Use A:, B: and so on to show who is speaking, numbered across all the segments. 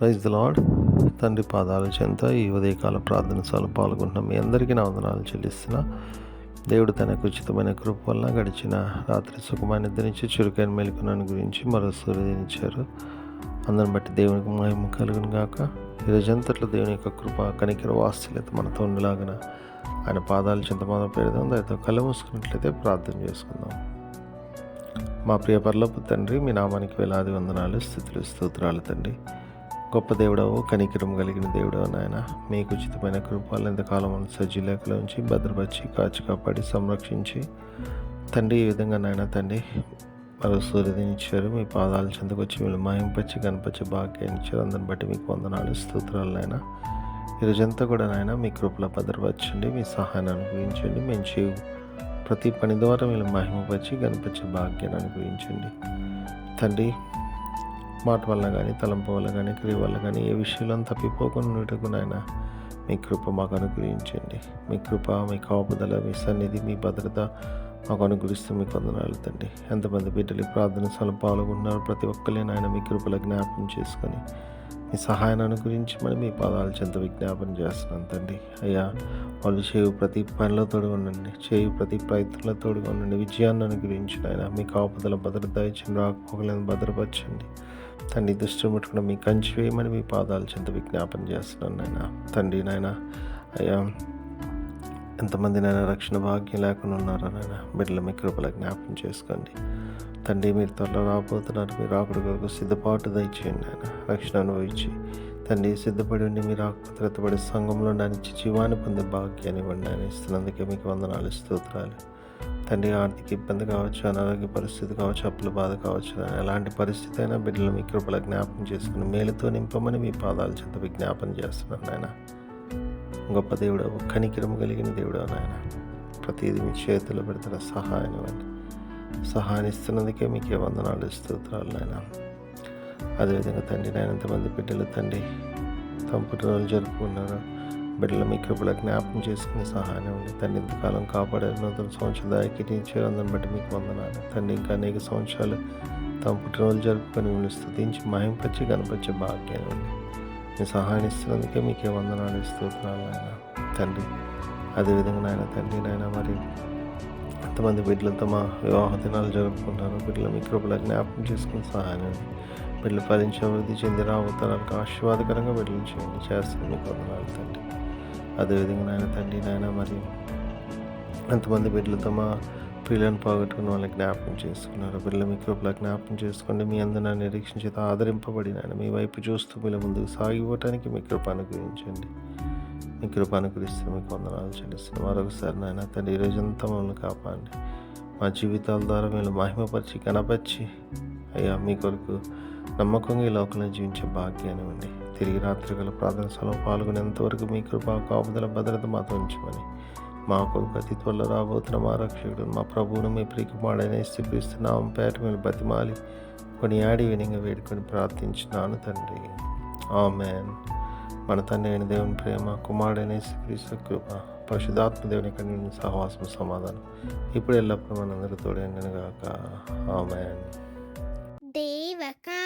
A: Praise lord తండ్రి పాదాలు చెంత ఈ ఉదయకాల ప్రార్థన సార్లు పాల్గొంటున్న మీ అందరికీ నా వందనాలు చెల్లిస్తున్నా. దేవుడు తనకు ఉచితమైన కృప వల్ల గడిచిన రాత్రి సుఖమైన నిద్రించి చురుకైన మెలుకున్నాను గురించి మరో సూర్యుదినిచ్చారు అందరిని బట్టి దేవునికి మహిమ కలుగును గాక. ఈరోజంతట్లో దేవుని యొక్క కృప కనికర వాస్తులైతే మనతో ఉండలాగన. ఆయన పాదాలు చెంత మొదలు పెడదాం దానితో కళ్ళు మూసుకున్నట్లయితే ప్రార్థన చేసుకుందాం. మా ప్రియ పర్లపు తండ్రి మీ నామానికి వేలాది వందనాలు స్థుతులు స్తోత్రాలు తండ్రి. గొప్ప దేవుడవు కనికరం కలిగిన దేవుడవు నాయన. మీకు ఉచితమైన కృపాలను ఎంతకాలం సజ్జీలేఖలో ఉంచి భద్రపరిచి కాచి కాపాడి సంరక్షించి. తండ్రి ఈ విధంగా నాయన తండ్రి మరో సూర్యుని ఇచ్చారు. మీ పాదాల చెందుకొచ్చి వీళ్ళు మాయింపచ్చి కనపచ్చి భాగ్యాన్ని ఇచ్చారు. అందరిని బట్టి మీకు వందనాలు స్తోత్రాలు నాయన. ఈరోజంతా కూడా నాయన మీ కృపలో భద్రపరచండి మీ సహాయాన్ని అనుభవించండి మేము చేయు ప్రతి పని ద్వారా వీళ్ళు మహిమపరిచి కనిపించే భాగ్యాన్ని అనుభవించండి. తండ్రి మాట వల్ల కానీ తలంపు వల్ల కానీ క్రియ వల్ల కానీ ఏ విషయంలో తప్పిపోకుండా ఉండటకు నాయన మీ కృప మాకు అనుగ్రహించండి. మీ కృప మీ కాపుదల మీ సన్నిధి మీ భద్రత మాకు అనుగ్రహిస్తూ మీకు వందనాలు తండ్రి. ఎంతమంది బిడ్డలు ప్రార్థన స్థలం పాల్గొన్నారు ప్రతి ఒక్కరిని ఆయన మీ కృపల జ్ఞాపకం చేసుకొని మీ సహాయాన్ని గురించి మరి మీ పాదాలు చెంత విజ్ఞాపన చేస్తున్నాను తండ్రి. అయ్యా వాళ్ళు చేయు ప్రతి పనిలో తోడుగా ఉండండి చేయు ప్రతి ప్రయత్నంలో తోడుగా ఉండండి విజయాన్ని అనుగ్రహించిన ఆయన మీ కాపుదల భద్రత ఇచ్చిన రాకపోకలను భద్రపరచండి. తండ్రి దృష్టి ముట్టుకుని మీ కంచి వేయమని మీ పాదాలు చెంత విజ్ఞాపన చేస్తున్నాను నాయన. తండ్రి నాయన అయ్యా ఎంతమంది నాయన రక్షణ భాగ్యం లేకుండా ఉన్నారో నాయన బిడ్డల మీ కృపల జ్ఞాపం చేసుకోండి. తండ్రి మీరు త్వరలో రాబోతున్నారు మీరు రాకుడు కొరకు సిద్ధపాటు దయచేయండి నాయన రక్షణ అనుభవించి. తండ్రి సిద్ధపడి ఉండి మీరు ఆకుపత్రతపడి సంఘంలో నడిచి జీవాన్ని పొందే భాగ్యాన్ని ఇవ్వండి ఆయన ఇస్తున్నందుకే మీకు వందనాలు స్తోత్రాలు. తండ్రి ఆర్థిక ఇబ్బంది కావచ్చు అనారోగ్య పరిస్థితి కావచ్చు అప్పుల బాధ కావచ్చు ఎలాంటి పరిస్థితి అయినా బిడ్డలు మీ కృపల జ్ఞాపకం చేసుకుని మేలుతో నింపమని మీ పాదాల చెంత విజ్ఞాపన చేస్తున్నాను నాయన. గొప్ప దేవుడు కనికిరం కలిగిన దేవుడు నాయన. ప్రతిదీ మీ చేతిలో పెడుతున్న సహాయం ఇవ్వండి సహాయం ఇస్తున్నందుకే మీకే వందనాలు స్తోత్రాలు నాయన. అదేవిధంగా తండ్రి నాయన ఎంతమంది బిడ్డలు తండ్రి తమ పుట్టినరోజు జరుపుకున్నారు బిడ్డల మీ కృపల జ్ఞాపకం చేసుకునే సహాయం ఉంది తండ్రి ఇంతకాలం కాపాడే నూతన సంవత్సరం దానికి చేరందని బట్టి మీకు వందనాలు. తండ్రి ఇంకా అనేక సంవత్సరాలు తమ పుట్టినరోజు జరుపుకొని మిమ్మల్ని స్థుతించి మహింపచ్చి కనపరిచే భాగ్యం ఉంది మీ సహాయం ఇస్తున్నందుకే మీకే వందనాలు ఇస్తున్నాను నాయన. తండ్రి అదేవిధంగా నాయన తండ్రి నాయన మరి ఎంతమంది బిడ్డలు తమ వివాహ దినాలు జరుపుకుంటారు బిడ్డలు మీ కృపల జ్ఞాపకం చేసుకుని సహాయం ఉంది బిడ్డలు ఫలించి అభివృద్ధి చెంది రాబోతారానికి ఆశీర్వాదకరంగా బిడ్డలు చేయండి. చేస్తుంది మీకు వందనాలు తండ్రి. అదేవిధంగా నాయన తండ్రి నాయన మరి ఎంతమంది బిడ్డలు తమ పిల్లలను పోగొట్టుకుని వాళ్ళని జ్ఞాపకం చేసుకున్నారు బిడ్డలు మీ కృపలా జ్ఞాపకం చేసుకోండి. మీ అందరిని నిరీక్షణ ఆదరింపబడి నాయన మీ వైపు చూస్తూ వీళ్ళ ముందుకు సాగిపోవటానికి మీ కృప అనుగ్రహించండి. మీ కృప అనుగ్రహిస్తే మీకు వందనాలు చెల్లిస్తున్నాం. మరొకసారి నాయన తండ్రి ఈ మమ్మల్ని కాపాడండి. మా జీవితాల ద్వారా మీరు మహిమపరిచి కనపరిచి అయ్యా మీ కొరకు నమ్మకంగా ఈ లోకంలో జీవించే భాగ్యాన్ని ఉండి తిరిగి రాత్రి గల ప్రార్థన సభలో పాల్గొనేంతవరకు మీ కృపా కాపుదల భద్రత మాతో ఉంచమని. మా కొరకు అతి త్వరలో రాబోతున్న మా రక్షకుడు మా ప్రభువును మీ ప్రియకుమాడైన స్థిపిస్తున్నాం పేట మీరు బతిమాలి కొన్ని ఆడి వినిగా వేడుకొని ప్రార్థించినాను తండ్రి. ఆమెన్. మన తండ్రి అయిన దేవుని ప్రేమ కుమారుడైన శ్రీకృష్ణ కృప పరిశుధాత్మ దేవుని కండి సహవాసం సమాధానం ఇప్పుడు ఎల్లప్పుడూ మనందరూ తోడైండను
B: ఆమె దేవకా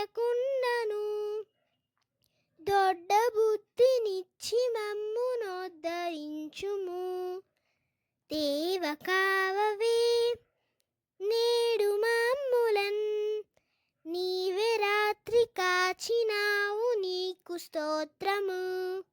B: చేయకుండాను దొడ్డ బుద్ధినిచ్చి మమ్ము నోద్ధరించుము. దేవ కావవే నేడు మమ్ములన్. నీవే రాత్రి కాచినావు నీకు స్తోత్రము.